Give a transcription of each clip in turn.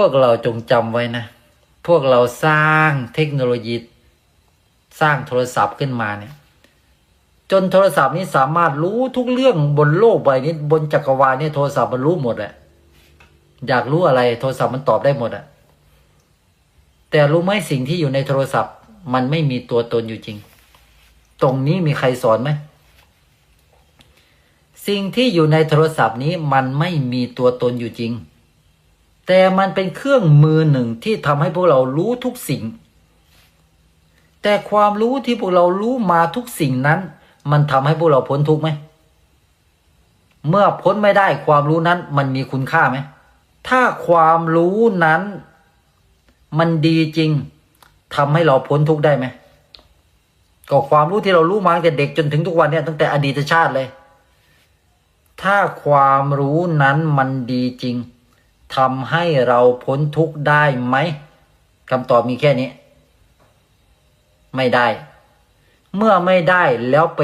วกเราจงจำไว้นะ พวกเราสร้างเทคโนโลยี สร้างโทรศัพท์ขึ้นมาเนี่ย จนโทรศัพท์นี้สามารถรู้ทุกเรื่องบนโลกใบนี้ บนจักรวาลเนี่ยโทรศัพท์มันรู้หมดแหละอยากรู้อะไรโทรศัพท์มันตอบได้หมดอะแต่รู้ไหมสิ่งที่อยู่ในโทรศัพท์ มันไม่มีตัวตนอยู่จริง ตรงนี้มีใครสอนไหมสิ่งที่อยู่ในโทรศัพท์นี้มันไม่มีตัวตนอยู่จริง แต่มันเป็นเครื่องมือหนึ่งที่ทำให้พวกเรารู้ทุกสิ่ง แต่ความรู้ที่พวกเรารู้มาทุกสิ่งนั้น มันทำให้พวกเราพ้นทุกไหม เมื่อพ้นไม่ได้ความรู้นั้นมันมีคุณค่าไหม ถ้าความรู้นั้น มันดีจริงทำให้เราพ้นทุกได้ไหมก็ความรู้ที่เรารู้มาตั้งแต่เด็กจนถึงทุกวันเนี่ยตั้งแต่อดีตชาติเลย ถ้าความรู้นั้นมันดีจริง ทำให้เราพ้นทุกข์ได้ไหมคำตอบมีแค่นี้ ไม่ได้ เมื่อไม่ได้แล้วไป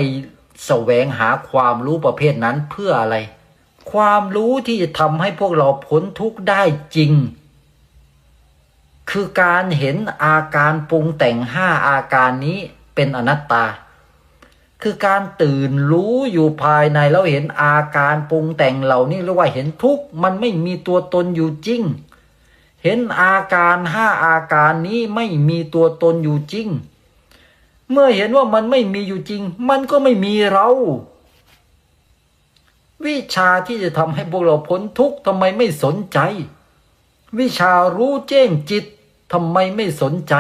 แสวงหาความรู้ประเภทนั้นเพื่ออะไร ความรู้ที่จะทำให้พวกเราพ้นทุกข์ได้จริง คือการเห็นอาการปรุงแต่งห้าอาการนี้เป็นอนัตตา คือการตื่นรู้อยู่ภายในแล้วเห็นอาการปรุงแต่งเหล่านี้เรียกว่าเห็นทุกข์มันไม่มีตัวตนอยู่จริง เห็นอาการห้าอาการนี้ไม่มีตัวตนอยู่จริง เมื่อเห็นว่ามันไม่มีอยู่จริง มันก็ไม่มีเรา วิชาที่จะทำให้พวกเราพ้นทุกข์ทำไมไม่สนใจ วิชารู้แจ้งจิตทำไมไม่สนใจ